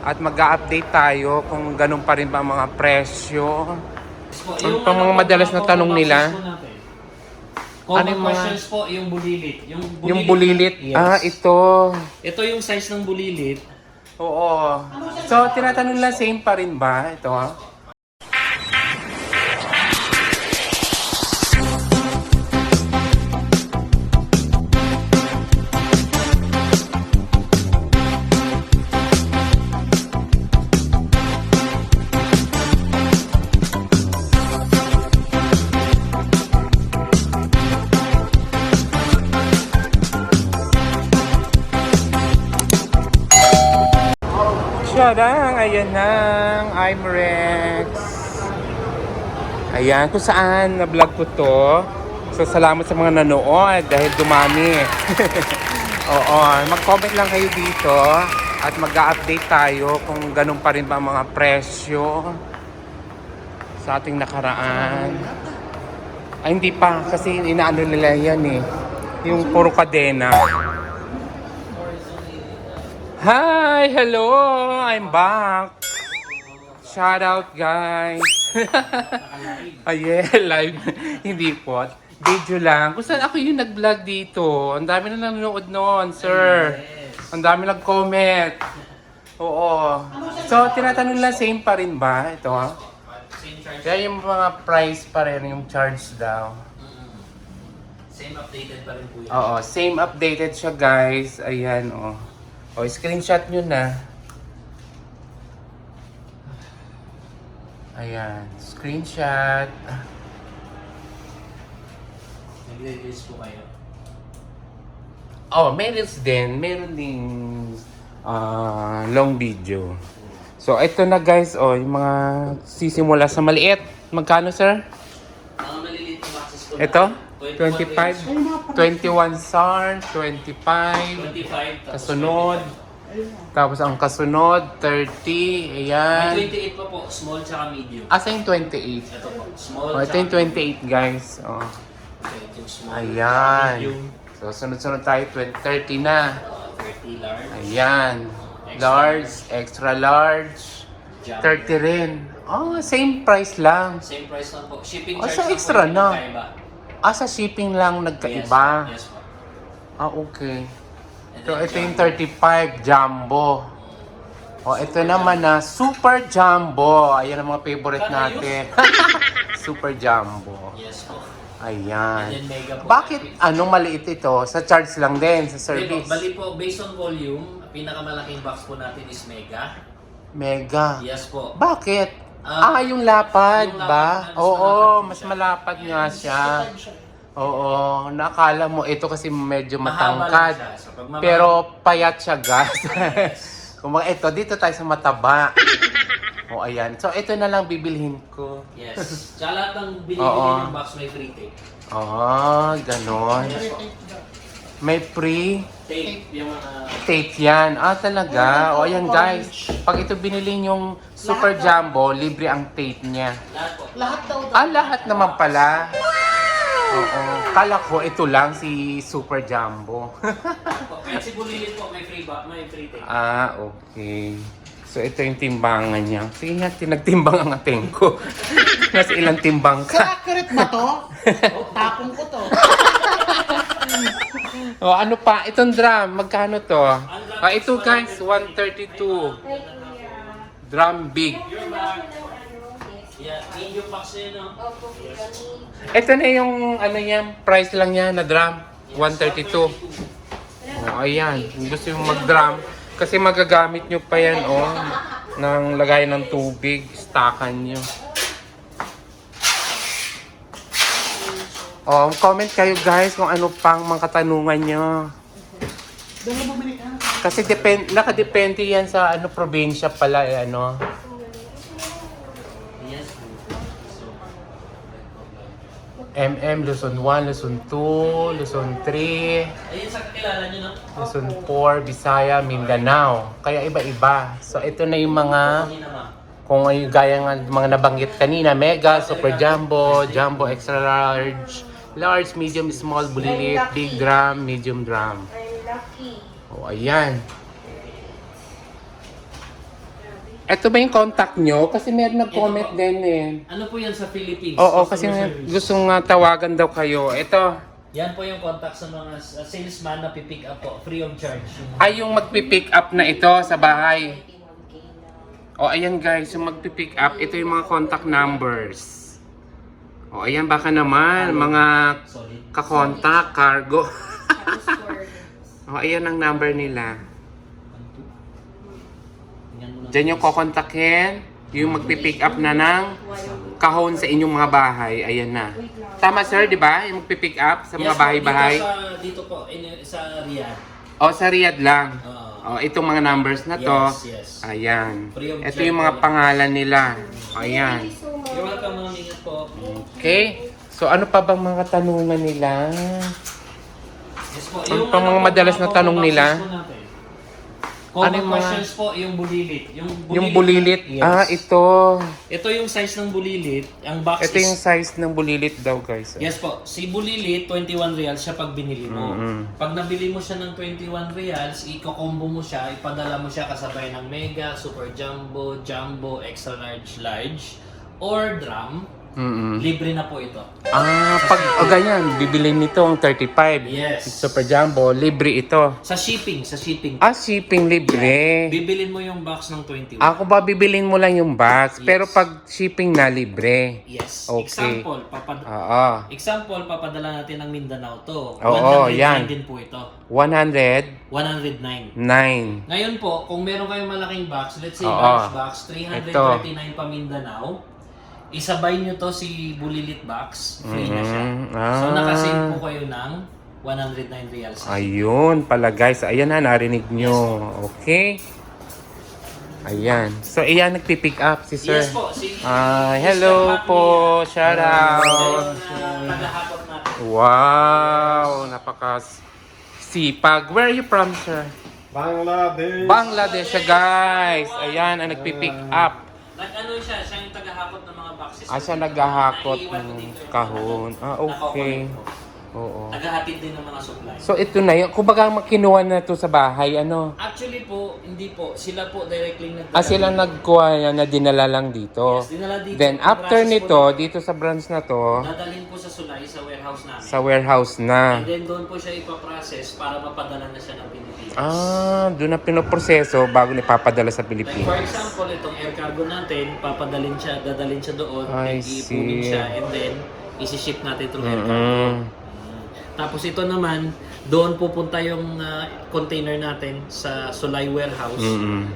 At mag-update tayo kung ganun pa rin ba ang mga presyo. Ang pang mga madalas na tanong nila. Common Ano yung mga- questions po, yung bulilit. Yung bulilit, Yung bulilit, Yes. ah, ito. Ito yung size ng bulilit. Oo. So, tinatanong lang, same pa rin ba? Ito, ah. Siya lang, ayan na, I'm Rex. Ayan, kung saan na-vlog ko to. So, salamat sa mga nanood dahil dumami. Oo, mag-comment lang kayo dito at mag-update tayo kung ganun pa rin ba ang mga presyo sa ating nakaraan. Ay, hindi pa. Kasi inaano nila yan eh. Yung puro kadena. Hi! Hello! I'm back! Shout out, guys! Ay, yeah, live. Hindi po. Video lang. Kung saan ako yung nag-vlog dito. Ang dami na nanonood noon, sir. Ang dami nag-comment. Oo. So, tinatanong lang, same pa rin ba? Ito, ha? Charge. Kaya yung mga price pa rin, yung charge daw. Same updated pa rin po yan. Oo, same updated siya, guys. Ayan, oh. O, screenshot nyo na. Ayan, screenshot. Nag-release po kayo. Oh, may reels din. Meron ding ah, long video. So, ito na guys, oh, yung mga sisimula sa maliit. Magkano, sir? Mga maliliit na boxes po. Ito? Natin. 25? 21 SAR, 25. 25. tapos Kasunod. Tapos ang kasunod, 30. May Ayan. 28 pa po, small tsaka medium. Asa yung 28? Ito po, small Oh, ito yung 28 guys. Oh. Okay, ito yung small. Ayan. Medium, So, sunod-sunod tayo, 20, 30 na. uh, 30 large. Ayan. Large, extra large, jumbo. 30 rin. Oh, same price lang. Same price lang po. Shipping Oh, charge so lang extra na. magkaiba. Ah, sa shipping lang Yes, nagkaiba. Yes, po. Ah, okay. And So, then ito yung jumbo. 35 jumbo. Oh, ito naman na super jumbo. Ayan ang mga favorite Kana natin. super jumbo. Yes po. Ayan. And then mega po. Bakit anong maliit ito? Sa charge lang din, sa po, service. bali po, based on volume, pinakamalaking box po natin is mega. Mega. Yes po. Bakit? Ah, ah, yung lapad yung ba? lapad, mas Oo, malapad mas malapad nga siya. Oo, nakala mo ito kasi medyo Mahaba lang matangkad. siya. So, pag mama- Pero payat siya, guys. Kung mga ito, dito tayo sa mataba. o, ayan. So, ito na lang bibilhin ko. Yes. Tsaka lahat ng binibili Oo. ng box may free tape. Ah, ganon. Yes po. May free Tape, yung mga... tape yan. Ah, talaga. O, ayan, guys. Pag ito binili yung Super Jumbo, libre ang tape niya. Lahat po. Lahat daw daw. Ah, lahat naman pala. Oo. Kala ko ito lang si Super Jumbo. Po, Kahit si Bulilit po, may free ba? May free tape. ah, okay. So, ito yung timbangan niya. Sige nga, tinagtimbang ang ating ko. Nasa ilang timbang Sir, ka. accurate ba to? Tapong ko to. O, ano pa? Itong drum, magkano to? Ah, ito guys, 132. Drum big. Bag. Yeah, medium box yun, no? Ito na yung, ano yan, price lang niya na drum. 132. Oh, ayan. Kung gusto yung mag-drum. Kasi magagamit nyo pa yan, oh. Nang lagay ng tubig. Stakan nyo. Oh, comment kayo guys kung ano pang mga katanungan nyo. Kasi depend, nakadepende yan sa ano probinsya pala, eh, ano. MM, Luzon 1, Luzon 2, Luzon 3. ayun sa kakilala nyo, no? Luzon 4, Bisaya, Mindanao. Kaya iba-iba. So ito na yung mga. Kung ay gaya nga mga nabanggit kanina, Mega, Super Jumbo, Jumbo Extra Large, Large, Medium, Small, Bulilit, Big Drum, Medium Drum. Ay, lucky. O ayan. Ito ba yung contact nyo? Kasi meron nag-comment din eh. Ano po yan sa Philippines? Oo, kasi nga gusto nga tawagan daw kayo. Ito, Yan po yung contact sa mga uh, salesman na pipick up po, free of charge. Ay yung magpipick up na ito sa bahay. O ayan guys, yung magpipick up, ito yung mga contact numbers. O ayan, baka naman, mga Solid. kakontak, cargo. O ayan ang number nila. Diyan yung kokontakin, yung magpipick up na ng kahon sa inyong mga bahay. Ayan na. Tama sir, di ba? Yung magpipick up sa mga Yes bahay-bahay. Dito, sa, dito po, in, sa Riyadh. O sa Riyadh lang. Oo. O itong mga numbers na to. Yes, yes. Ayan. Free of Ito charge yung mga po. pangalan nila. Ayan. Thank you so much. You're welcome, ma'am. Ingat po. Okay. So ano pa bang mga tanungan nila? Yes po. Ano pa mga madalas na tanong nila? Common Ano yung mga- questions po, yung bulilit. Yung bulilit. Yung bulilit. Yes. Ah, ito. Ito yung size ng bulilit. Ang box Ito is... yung size ng bulilit daw guys. Yes po. Si bulilit, 21 reals siya pag binili mo. Mm-mm. Pag nabili mo siya ng 21 reals, iko-combo mo siya, ipadala mo siya kasabay ng Mega, Super Jumbo, Jumbo, Extra Large, Large, or Drum. Mm-mm. Libre na po ito. Ah, pag o ganyan, bibilin nito ang 35. Yes. Super Jumbo, libre ito. Sa shipping, sa shipping. Ah, shipping libre. Bibilin mo yung box ng 21. Ako ba bibilin mo lang yung box, Yes. pero pag shipping na libre. Yes. Okay. Example, papad Oo. Example, papadala natin ng Mindanao to. Oo, 109 yan. din po ito. 109. 109. Ngayon po, kung meron kayong malaking box, let's say Oo. large box, 339 pa Mindanao, isabay nyo to si Bulilit Box, free na siya. Mhm. So Ah. nakasave po kayo ng 109 reals. Ayun pala guys. Ayan na, narinig nyo. Okay? Ayan. So, iyan nagpipick up si sir. Yes po, si Ah, hello po. Shout out. Uh, natin. Wow, napaka sipag. Where are you from, sir? Bangladesh. Bangladesh siya, guys. Ayan, ang nagpipick up. Nag-ano siya, siya yung tagahakot ng mga boxes. Ah, siya naghahakot ng kahon. Ah, okay. Nakakulit po. Oo. Tagahatid din ng mga supply. So, ito na yun. Kumbaga, makinuha na to sa bahay, ano? Actually po, hindi po. Sila po directly nagdala. Ah, sila nagkuha yan na dinala lang dito. Yes, dinala dito. Then, after nito, po dito sa branch na to, Dadalhin po sa Sulay, sa warehouse namin. sa warehouse na. And then doon po siya ipaprocess para mapadala na siya ng Pilipinas. Ah, doon na pinoproseso bago ipapadala sa Like for Pilipinas. example, itong air cargo natin, papadalin siya, dadalhin siya doon, I iipunin siya, and then isi-ship natin through air cargo. Tapos ito naman, doon pupunta yung ah, container natin sa Sulay warehouse. Mm.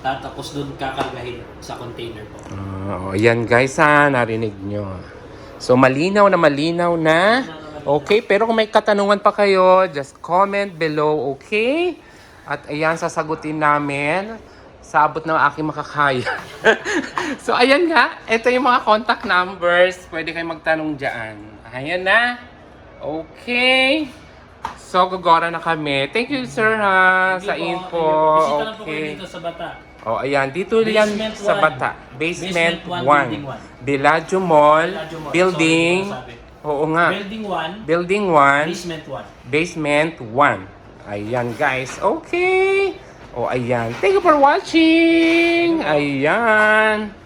Tatapos doon kakargahin sa container po. Ah, oh, yan guys ha, narinig nyo. So malinaw na malinaw na. Okay, pero kung may katanungan pa kayo, just comment below, okay? At ayan, sasagutin namin sa abot ng aking makakaya. so ayan nga, ito yung mga contact numbers. Pwede kayo magtanong dyan. Ayan na. Okay. So, gagora na kami. Thank you, sir, ha, you sa po. info. Bisita lang po kayo Okay. dito sa Bata. Oh, ayan. Dito yan Basement sa one. Bata. Basement Basement 1. one, building one. Bellagio Mall. Bellagio Mall. Building. Sorry, hindi Oo nga. Building 1, Building 1. basement 1. Basement 1. Ayan, guys. Okay. Oh, ayan. Thank you for watching. Ayan.